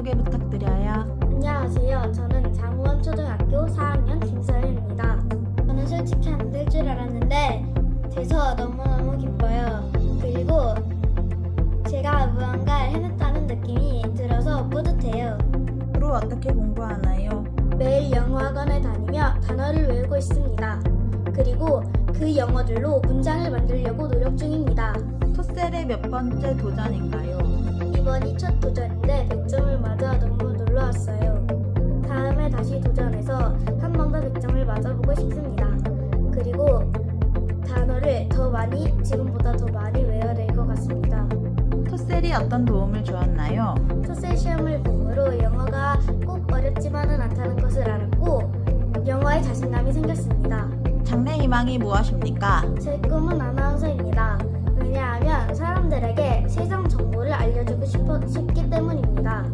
자기소개 부탁드려요. 안녕하세요. 저는 장우원 초등학교 4학년 김서윤입니다. 저는 솔직히 안 될 줄 알았는데 돼서 너무너무 기뻐요. 그리고 제가 무언가를 해냈다는 느낌이 들어서 뿌듯해요. 주로 어떻게 공부하나요? 매일 영어학원에 다니며 단어를 외우고 있습니다. 그리고 그 영어들로 문장을 만들려고 노력 중입니다. 토셀의 몇 번째 도전인가요? 이번이 첫 도전인데 많이, 지금보다 더 많이 외워야 될 것 같습니다. 토셀이 어떤 도움을 주었나요? 토셀 시험을 보므로 영어가 꼭 어렵지만은 않다는 것을 알았고 영어에 자신감이 생겼습니다. 장래 희망이 무엇입니까? 제 꿈은 아나운서입니다. 왜냐하면 사람들에게 세상 정보를 알려주고 싶어, 싶기 때문입니다.